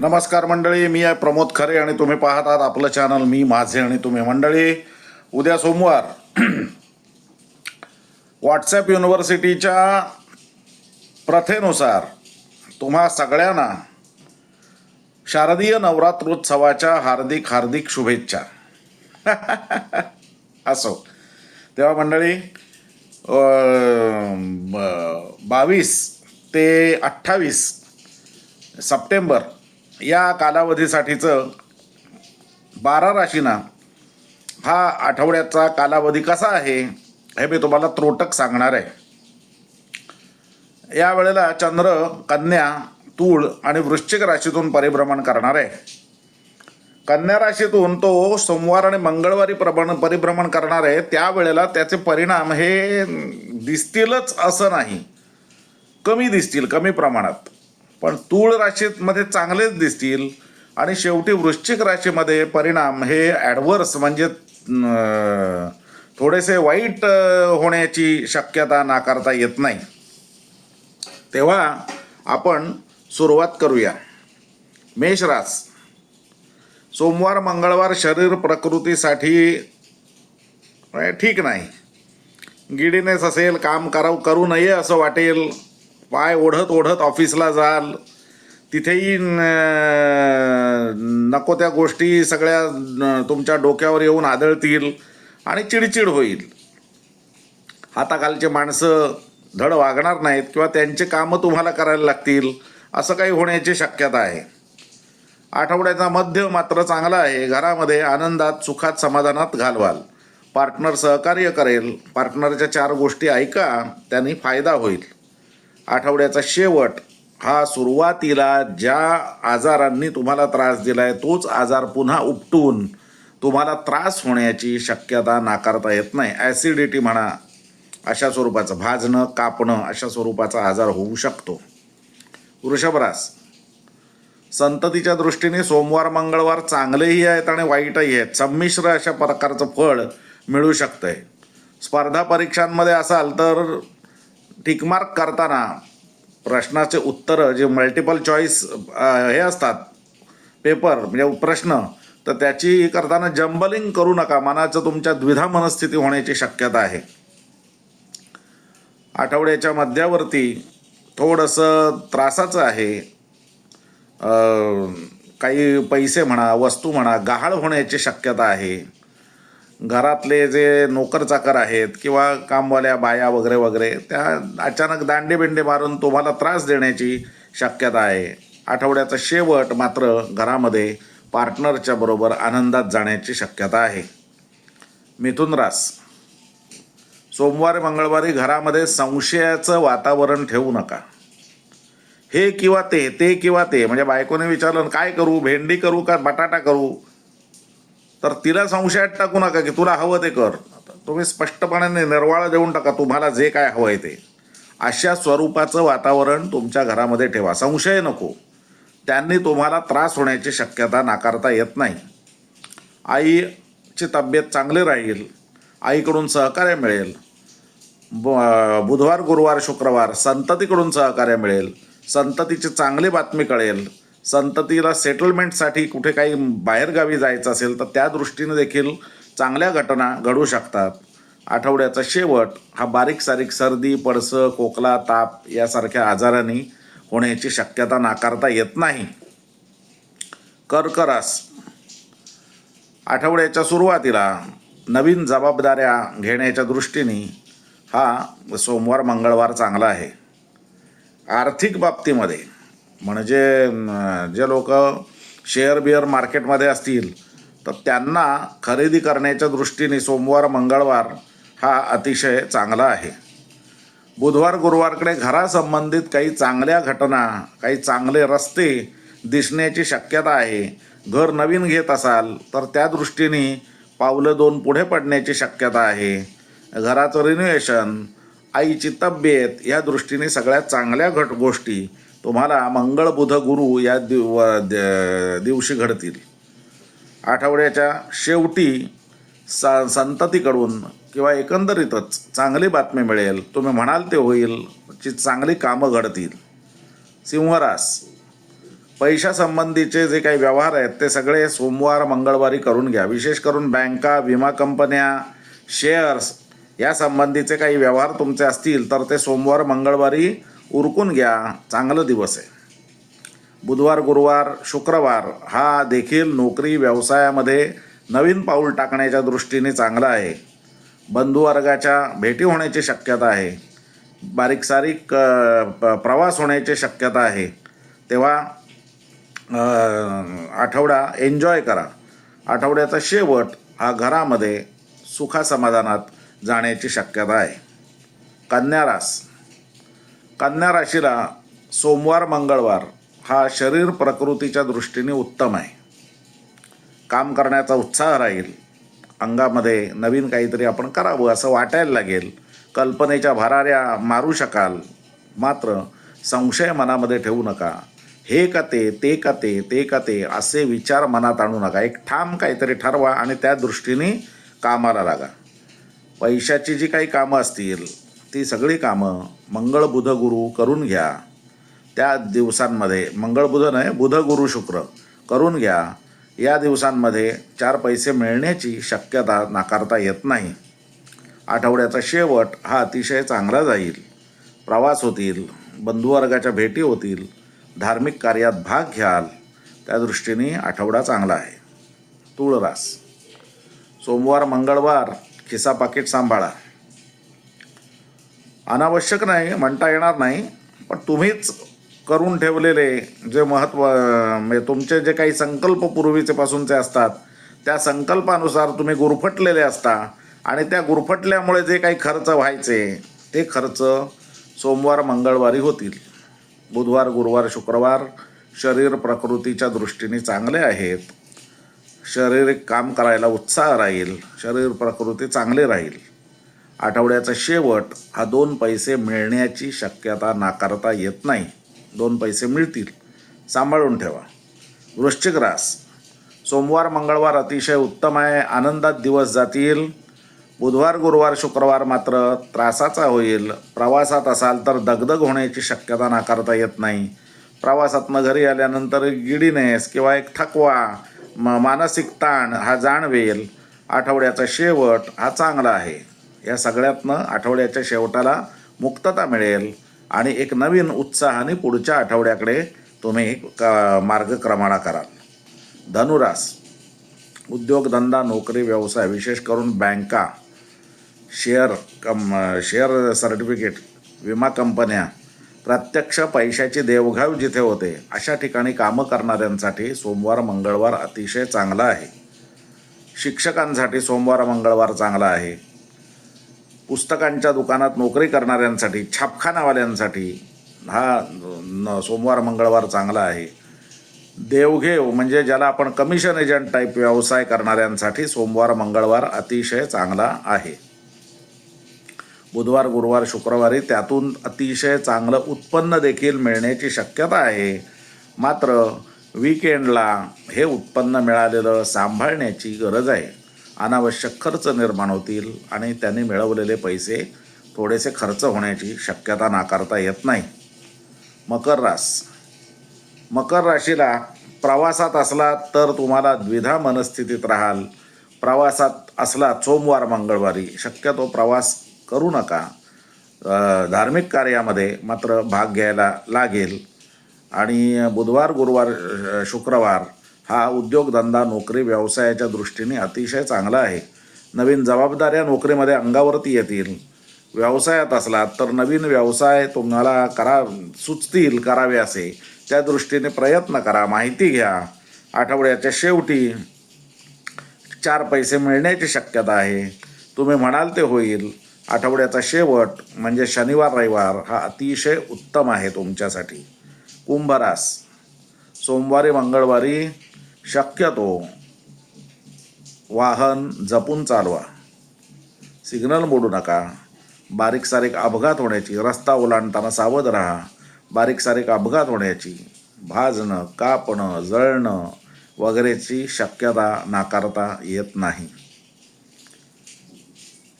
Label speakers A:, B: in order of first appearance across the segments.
A: नमस्कार मंडळी मी आहे प्रमोद खरे आणि तुम्ही पाहत आहात आपलं चॅनल मी माझे आणि तुम्ही मंडळी. उद्या सोमवार व्हॉट्सॲप युनिव्हर्सिटीच्या प्रथेनुसार तुम्हा सगळ्यांना शारदीय नवरात्रोत्सवाच्या हार्दिक हार्दिक शुभेच्छा. असो. तेव्हा मंडळी बावीस ते अठ्ठावीस सप्टेंबर या कालावधीसाठीचं बारा राशींना हा आठवड्याचा कालावधी कसा आहे हे मी तुम्हाला त्रोटक सांगणार आहे. या वेळेला चंद्र कन्या तूळ आणि वृश्चिक राशीतून परिभ्रमण करणार आहे. कन्या राशीतून तो सोमवार आणि मंगळवारी प्रभण परिभ्रमण करणार आहे. त्यावेळेला त्याचे परिणाम हे दिसतीलच असं नाही. कमी दिसतील कमी प्रमाणात. पण तूळ राशीमध्ये चांगलेच दिसतील आणि शेवटी वृश्चिक राशीमध्ये परिणाम हे ॲडव्हर्स म्हणजे थोडेसे वाईट होण्याची शक्यता नाकारता येत नाही. तेव्हा आपण सुरुवात करूया. मेषरास सोमवार मंगळवार शरीर प्रकृतीसाठी ठीक नाही. गिडीनेस असेल काम करावं करू नये असं वाटेल. पाय ओढत ओढत ऑफिसला जाल. तिथेही नको त्या गोष्टी सगळ्या तुमच्या डोक्यावर येऊन आदळतील आणि चिडचिड होईल. हाताखालचे माणसं धड वागणार नाहीत किंवा त्यांचे कामं तुम्हाला करायला लागतील असं काही होण्याची शक्यता आहे. आठवड्याचा मध्य मात्र चांगला आहे. घरामध्ये आनंदात सुखात समाधानात घालवाल. पार्टनर सहकार्य करेल. पार्टनरच्या चार गोष्टी ऐका त्यांनी फायदा होईल. आठवड्याचा शेवट हा सुरुवातीला ज्या आजारांनी तुम्हाला त्रास दिला आहे तोच आजार पुन्हा उपटून तुम्हाला त्रास होण्याची शक्यता नाकारता येत नाही. ॲसिडिटी म्हणा अशा स्वरूपाचं भाजणं कापणं अशा स्वरूपाचा आजार होऊ शकतो. वृषभरास संततीच्या दृष्टीने सोमवार मंगळवार चांगलेही आहेत आणि वाईटही आहेत. संमिश्र अशा प्रकारचं फळ मिळू शकतं आहे स्पर्धा परीक्षांमध्ये असाल तर टिकमार्क करताना प्रश्नाचे उत्तरं जे मल्टिपल चॉईस हे असतात पेपर म्हणजे प्रश्न तर त्याची करताना जंबलिंग करू नका. मनाचं तुमच्या द्विधा मनस्थिती होण्याची शक्यता आहे. आठवड्याच्या मध्यावरती थोडंसं त्रासाचं आहे. काही पैसे म्हणा वस्तू म्हणा गहाळ होण्याची शक्यता आहे. घरातले जे नोकर चाकर आहेत किंवा कामवाल्या बाया वगैरे वगैरे त्या अचानक दांडे बिंडे मारून तुम्हाला त्रास देण्याची शक्यता आहे. आठवड्याचा शेवट मात्र घरामध्ये पार्टनरच्या बरोबर आनंदात जाण्याची शक्यता आहे. मिथुन रास सोमवारी मंगळवारी घरामध्ये संशयाचं वातावरण ठेवू नका. हे किंवा ते ते किंवा ते म्हणजे बायकोने विचारलं काय करू? भेंडी करू का? बटाटा करू? तर तिला संशयात टाकू नका की तुला हवं ते कर. तुम्ही स्पष्टपणाने निर्वाळा देऊन टाका तुम्हाला जे काय हवं आहे ते. अशा स्वरूपाचं वातावरण तुमच्या घरामध्ये ठेवा. संशय नको. त्यांनी तुम्हाला त्रास होण्याची शक्यता नाकारता येत नाही. आईची तब्येत चांगली राहील आईकडून सहकार्य मिळेल. ब- बुधवार गुरुवार शुक्रवार संततीकडून सहकार्य मिळेल. संततीची चांगली बातमी कळेल. संततीला सेटलमेंटसाठी कुठे काही बाहेरगावी जायचं असेल तर त्या दृष्टीने देखील चांगल्या घटना घडू शकतात. आठवड्याचा शेवट हा बारीक सारीक सर्दी पडसं खोकला ताप यासारख्या आजारांनी होण्याची शक्यता नाकारता येत नाही. कर्करास. आठवड्याच्या सुरुवातीला नवीन जबाबदाऱ्या घेण्याच्या दृष्टीने हा सोमवार मंगळवार चांगला आहे. आर्थिक बाबतीमध्ये म्हणजे जे लोक शेअर बिअर मार्केटमध्ये असतील तर त्यांना खरेदी करण्याच्या दृष्टीने सोमवार मंगळवार हा अतिशय चांगला आहे. बुधवार गुरुवारकडे घरासंबंधित काही चांगल्या घटना काही चांगले रस्ते दिसण्याची शक्यता आहे. घर नवीन घेत असाल तर त्या दृष्टीने पावलं दोन पुढे पडण्याची शक्यता आहे. घराचं रिन्युएशन आईची तब्येत या दृष्टीने सगळ्यात चांगल्या घट गोष्टी तुम्हाला मंगळ बुध गुरु या दिव द- दिवशी घडतील. आठवड्याच्या शेवटी स संततीकडून किंवा एकंदरीतच चांगली बातमी मिळेल. तुम्ही म्हणाल ते होईल ची चांगली कामं घडतील. सिंहरास पैशासंबंधीचे जे काही व्यवहार आहेत ते सगळे सोमवार मंगळवारी करून घ्या. विशेष करून बँका विमा कंपन्या शेअर्स या संबंधीचे काही व्यवहार तुमचे असतील तर ते सोमवार मंगळवारी उरकून घ्या. चांगलं दिवस आहे. बुधवार गुरुवार शुक्रवार हा देखील नोकरी व्यवसायामध्ये नवीन पाऊल टाकण्याच्या दृष्टीने चांगला आहे. बंधुवर्गाच्या भेटी होण्याची शक्यता आहे. बारीकसारीक प- प्रवास होण्याची शक्यता आहे. तेव्हा आठवडा एन्जॉय करा. आठवड्याचा शेवट हा घरामध्ये सुखासमाधानात जाण्याची शक्यता आहे. कन्या रास. कन्या राशीला सोमवार मंगळवार हा शरीर प्रकृतीच्या दृष्टीने उत्तम आहे. काम करण्याचा उत्साह राहील. अंगामध्ये नवीन काहीतरी आपण करावं असं वाटायला लागेल. कल्पनेच्या भराऱ्या मारू शकाल. मात्र संशय मनामध्ये ठेवू नका. हे का ते ते का ते ते का ते असे विचार मनात आणू नका. एक ठाम काहीतरी ठरवा आणि त्या दृष्टीने कामाला लागा. पैशाची जी काही कामं असतील ती सगळी कामं मंगळ बुध गुरु करून घ्या. त्या दिवसांमध्ये मंगळ बुध नाही बुध गुरु शुक्र करून घ्या. या दिवसांमध्ये चार पैसे मिळण्याची शक्यता नाकारता येत नाही. आठवड्याचा शेवट हा अतिशय चांगला जाईल. प्रवास होतील बंधुवर्गाच्या भेटी होतील धार्मिक कार्यात भाग घ्याल. त्या दृष्टीने आठवडा चांगला आहे. तुळरास सोमवार मंगळवार खिसा पाकिट सांभाळा. अनावश्यक नाही म्हणता येणार नाही पण तुम्हीच करून ठेवलेले जे महत्त्व म्हणजे तुमचे जे काही संकल्प पूर्वीचे पासूनचे असतात त्या संकल्पानुसार तुम्ही गुरफटलेले असता आणि त्या गुरफटल्यामुळे जे काही खर्च व्हायचे ते खर्च सोमवार मंगळवारी होतील. बुधवार गुरुवार शुक्रवार शरीर प्रकृतीच्या दृष्टीने चांगले आहेत. शारीरिक काम करायला उत्साह राहील. शरीर प्रकृती चांगली राहील. आठवड्याचा शेवट हा दोन पैसे मिळण्याची शक्यता नाकारता येत नाही. दोन पैसे मिळतील. सांभाळून ठेवा. वृश्चिक रास. सोमवार मंगळवार अतिशय उत्तम आहे. आनंदात दिवस जातील. बुधवार गुरुवार शुक्रवार मात्र त्रासाचा होईल. प्रवासात असाल तर दगदग होण्याची शक्यता नाकारता येत नाही. प्रवासातनं घरी आल्यानंतर गिडीनेस किंवा एक थकवा म मानसिक ताण हा जाणवेल. आठवड्याचा शेवट हा चांगला आहे. या सगळ्यातनं आठवड्याच्या शेवटाला मुक्तता मिळेल आणि एक नवीन उत्साहाने पुढच्या आठवड्याकडे तुम्ही क मार्गक्रमणा कराल. धनुरास उद्योगधंदा नोकरी व्यवसाय विशेष करून बँका शेअर कम शेअर सर्टिफिकेट विमा कंपन्या प्रत्यक्ष पैशाची देवघाव जिथे होते अशा ठिकाणी कामं करणाऱ्यांसाठी सोमवार मंगळवार अतिशय चांगला आहे. शिक्षकांसाठी सोमवार मंगळवार चांगला आहे. पुस्तकांच्या दुकानात नोकरी करणाऱ्यांसाठी छापखानावाल्यांसाठी हा न सोमवार मंगळवार चांगला आहे. देवघेव म्हणजे ज्याला आपण कमिशन एजंट टाईप व्यवसाय करणाऱ्यांसाठी सोमवार मंगळवार अतिशय चांगला आहे. बुधवार गुरुवार शुक्रवारी त्यातून अतिशय चांगलं उत्पन्न देखील मिळण्याची शक्यता आहे. मात्र विकेंडला हे उत्पन्न मिळालेलं सांभाळण्याची गरज आहे. अनावश्यक खर्च निर्माण होतील आणि त्यांनी मिळवलेले पैसे थोडेसे खर्च होण्याची शक्यता नाकारता येत नाही. मकर रास. मकर राशीला प्रवासात असला तर तुम्हाला द्विधा मनस्थितीत राहाल. प्रवासात असला सोमवार मंगळवारी. शक्यतो प्रवास करू नका. धार्मिक कार्यामध्ये मात्र भाग घ्यायला लागेल. आणि बुधवार गुरुवार शुक्रवार हा उद्योगधंदा नोकरी व्यवसायाच्या दृष्टीने अतिशय चांगला आहे. नवीन जबाबदाऱ्या नोकरीमध्ये अंगावरती येतील. व्यवसायात असलात तर नवीन व्यवसाय तुम्हाला करा सुचतील करावे असे. त्या दृष्टीने प्रयत्न करा माहिती घ्या. आठवड्याच्या शेवटी चार पैसे मिळण्याची शक्यता आहे. तुम्ही म्हणाल ते होईल. आठवड्याचा शेवट म्हणजे शनिवार रविवार हा अतिशय उत्तम आहे तुमच्यासाठी. कुंभरास. सोमवारी मंगळवारी शक्यतो वाहन जपून चालवा. सिग्नल मोडू नका. बारीक सारीक अपघात होण्याची रस्ता ओलांडताना सावध राहा. बारीक सारीक अपघात होण्याची भाजणं कापणं जळणं वगैरेची शक्यता नाकारता येत नाही.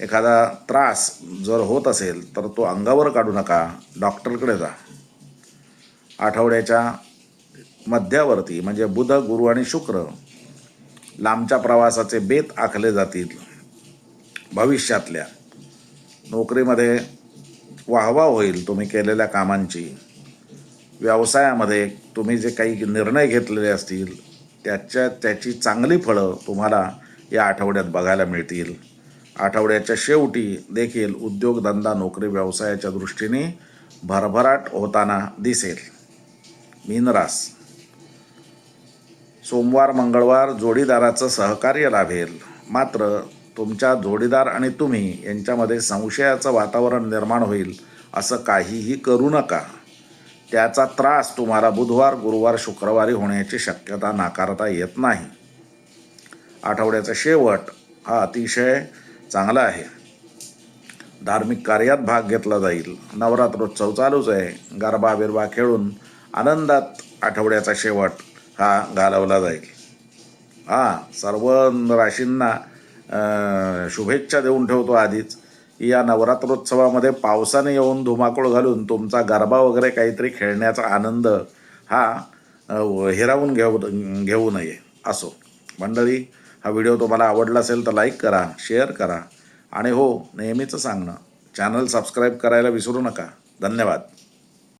A: एखादा त्रास जर होत असेल तर तो अंगावर काढू नका. डॉक्टरकडे जा. आठवड्याच्या मध्यावर्ती म्हणजे बुध गुरु आणि शुक्र लांबच्या प्रवासाचे बेत आखले जातील भविष्यातल्या. नोकरीमध्ये वाहवा होईल तुम्ही केलेल्या कामांची. व्यवसायामध्ये तुम्ही जे काही निर्णय घेतलेले असतील त्याच्या त्याची चांगली फळं तुम्हाला या आठवड्यात बघायला मिळतील. आठवड्याच्या शेवटी देखील उद्योगधंदा नोकरी व्यवसायाच्या दृष्टीने भरभराट होताना दिसेल. मीनरास सोमवार मंगळवार जोडीदाराचं सहकार्य लाभेल. मात्र तुमच्या जोडीदार आणि तुम्ही यांच्यामध्ये संशयाचं वातावरण निर्माण होईल असं काहीही करू नका. त्याचा त्रास तुम्हाला बुधवार गुरुवार शुक्रवारी होण्याची शक्यता नाकारता येत नाही. आठवड्याचा शेवट हा अतिशय चांगला आहे. धार्मिक कार्यात भाग घेतला जाईल. नवरात्रोत्सव चालूच आहे. गरबा बिरबा खेळून आनंदात आठवड्याचा शेवट. हा घालवला जाईल. हा सर्व राशींना शुभेच्छा देऊन ठेवतो आधीच. या नवरात्रोत्सवामध्ये पावसाने येऊन धुमाकूळ घालून तुमचा गरबा वगैरे काहीतरी खेळण्याचा आनंद हा हिरावून घेऊ घेऊ नये असो. मंडळी हा व्हिडिओ तुम्हाला आवडला असेल तर लाईक करा शेअर करा. आणि हो नेहमीचं सांगणं चॅनल सबस्क्राईब करायला विसरू नका. धन्यवाद.